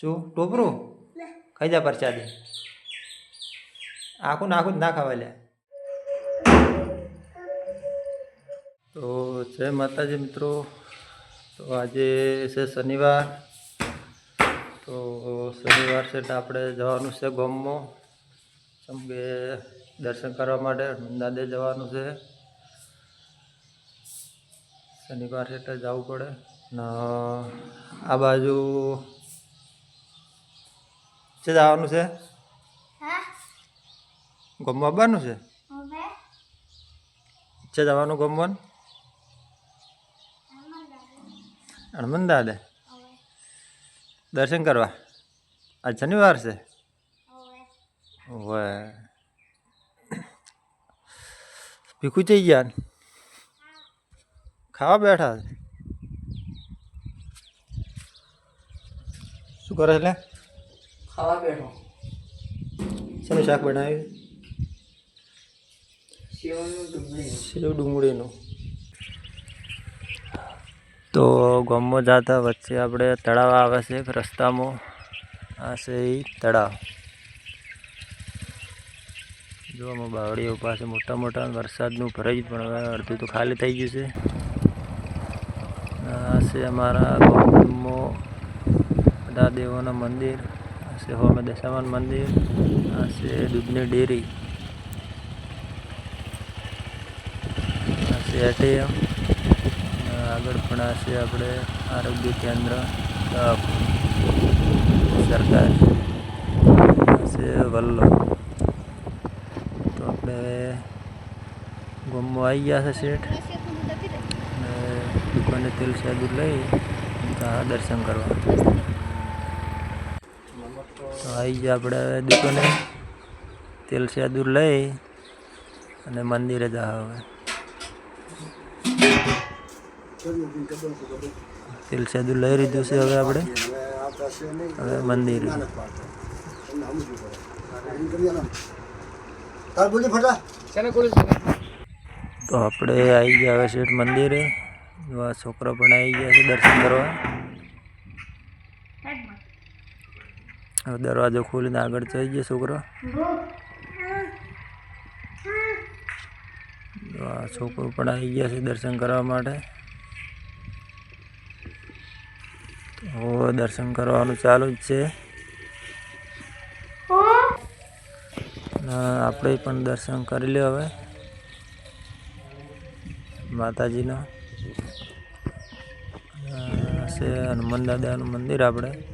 શું? ટોપરું? ખાઈ જા પરસાદી. આખું નાખું જ ના ખાવા લે. તો જય માતાજી મિત્રો. તો આજે છે શનિવાર. તો શનિવાર છે એટલે આપણે જવાનું છે ગામમાં. જેમ કે દર્શન કરવા માટે દાદે જવાનું છે. શનિવાર એટલે જવું પડે. ને આ બાજુ છે જવાનું છે? ગમવા આવવાનું છે? છે જવાનું ગમવાનું? હનુમાન દાદા. દર્શન કરવા? આજ શનિવાર છે? ઓવે ભીખું થઈ ગયા? ખાવા બેઠા શું કરે એટલે ખાવા બેઠો. શેનું શાક બનાવ્યું? સેવનું ડુંગળી સેવ ડુંગળીનું. તો ગામમાં જતા વચ્ચે આપણે તળાવ આવે છે રસ્તામાં. આ છે એ તળાવ. જો આમાં બાવળીઓ પાસે મોટા મોટા વરસાદનું ભરાઈ પણ હવે અડધું તો ખાલી થઈ ગયું છે. આ છે અમારા ગામમાં બધા દેવોના મંદિર. છે હોમે દશામાન મંદિર, આ છે દૂધની ડેરી. આ છે એટીએમ આગળ પણ આ છે આપણે આરોગ્ય કેન્દ્ર સરકાર. પાસે વલ્લો તો આપણે ગામમાં આવી ગયા છે શેઠ. દુકાને તેલ સાદું લઈ દર્શન કરવા. આવી ગયા આપણે હવે દુકાને. તેલ સાદું લઈ અને મંદિરે જ હવે. તેલ સાદું લઈ લીધું છે હવે આપણે. હવે મંદિર. તાર બોલી ફટા. તો આપણે આવી ગયા હવે શેઠ મંદિરે. છોકરા પણ આવી ગયા છે દર્શન કરવા હવે દરવાજો ખોલીને આગળ જઈ ગયો છોકરો. આ છોકરો પણ આવી ગયા છે દર્શન કરવા માટે. તો દર્શન કરવાનું ચાલુ જ છે. આપણે પણ દર્શન કરી લે હવે. માતાજીનો. છે હનુમાન દાદાનું મંદિર આપણે.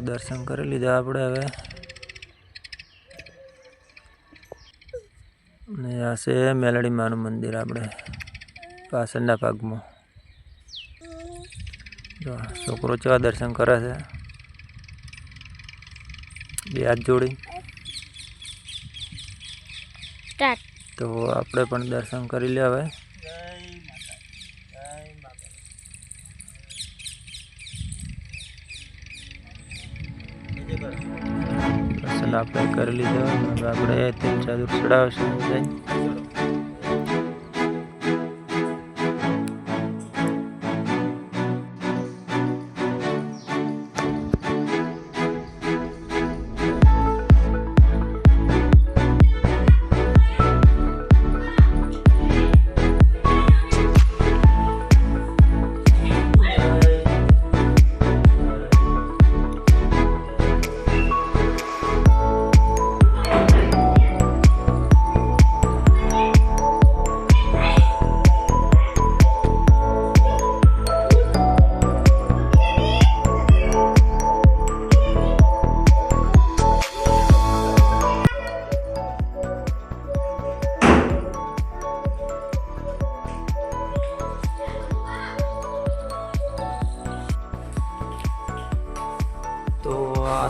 દર્શન કરી લીધા આપણે હવે. અને આ છે મેલડી માનું મંદિર આપણે પાછળના ભાગમાં. જો છોકરો કેવા દર્શન કરે છે. બે હાથ જોડી. તો આપણે પણ દર્શન કરી લે હવે. દર્શન આપણે કરી લીધો. હવે આપણે તેલ ચાદર ચડાવશું. જઈ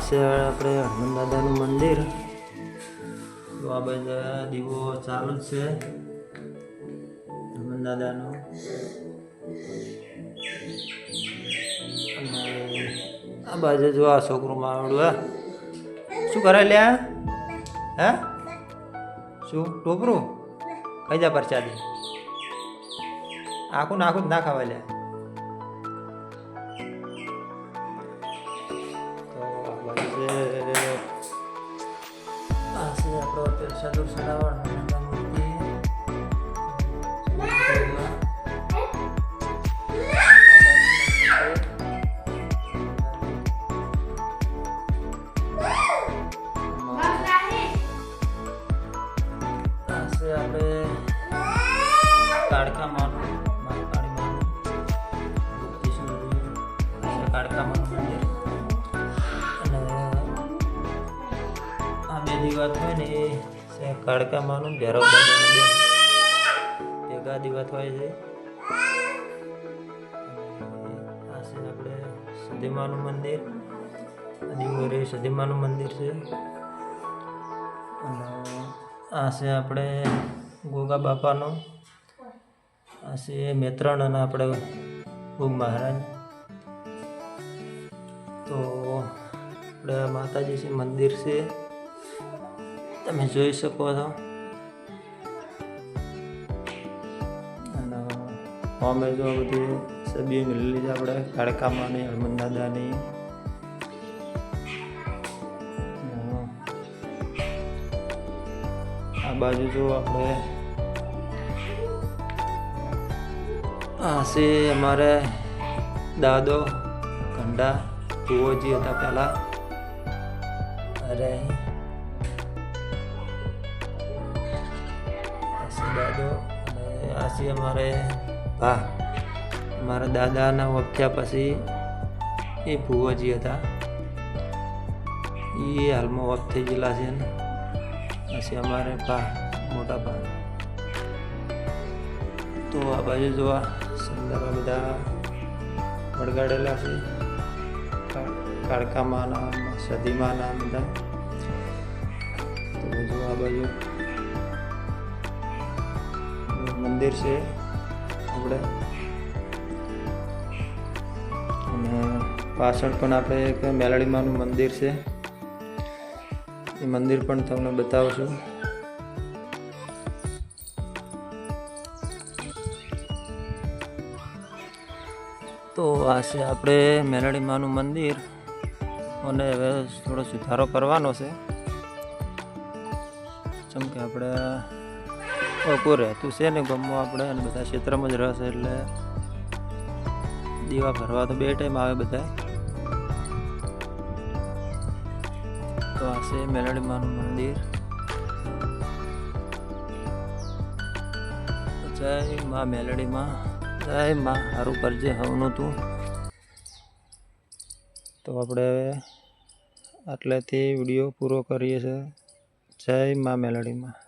છે આપણે હનુમાન દાદાનું મંદિર. તો આ બધા દીવો ચાલુ જ છે. હનુમાન દાદાનો આ બાજુ જો આ છોકરું માવડું, હા. શું કરે લ્યા હે? શું? ટોપરું? કઈ જા પરચાદી આખું નાખું જ ના ખાવા લ્યા આ છે આપણો અત્યારે સદુર સડાવણ હનુમાન મૂર્તિ આ બે હોય ને કાળકા માનું ભેગા દીવાત હોય છે. આ આપણે સદીમાનું મંદિર. દિવરે સદીમાનું મંદિર છે. અને આ છે આપણે ગોગા બાપાનું. આ છે મેત્રણ અને આપણે ભૂગ મહારાજ. તો આપણે માતાજી છે, મંદિર છે. તમે જોઈ શકો છો. અને અમે જો બધી સબી મેળવી છે આપણે, કાળકામાની હનુમાન દાદાની અને આ બાજુ જો આપણે, આ અમારે દાદો કંડા ભુવોજી હતા પહેલાં. અરે. દાદો અને આશી અમારે ભા અમારા દાદાના વખ્યા પછી એ ભુવાજી હતા. એ હાલમાં વખ થઈ ગયેલા છે ને. પછી અમારે ભા મોટા ભા. તો આ બાજુ જોવા સુંદર બધા વળગાડેલા છે. કા- સદીમાં સદીમાના બધા. તો જો આ બાજુ. મંદિર છે. આપણે અને પાછળ પણ આપણે એક મેલડીમાનું મંદિર છે. એ મંદિર પણ તમને બતાવશું. તો આ છે આપણે મેલડી માનું મંદિર. અને હવે થોડો સુધારો કરવાનો છે. જેમ કે આપણે કોઈ રહેતું છે ને ગમવું આપણે અને બધા ક્ષેત્રમાં જ રહેશે એટલે દીવા ભરવા તો બે ટાઈમ આવે બધા. તો આ છે મેલડી માનું મંદિર. જય માં મેલડી માં જય માં સારું કરજે હવનું તું. તો આપણે હવે આટલેથી વીડિયો પૂરો કરીએ છીએ. જય માં મેલડીમાં.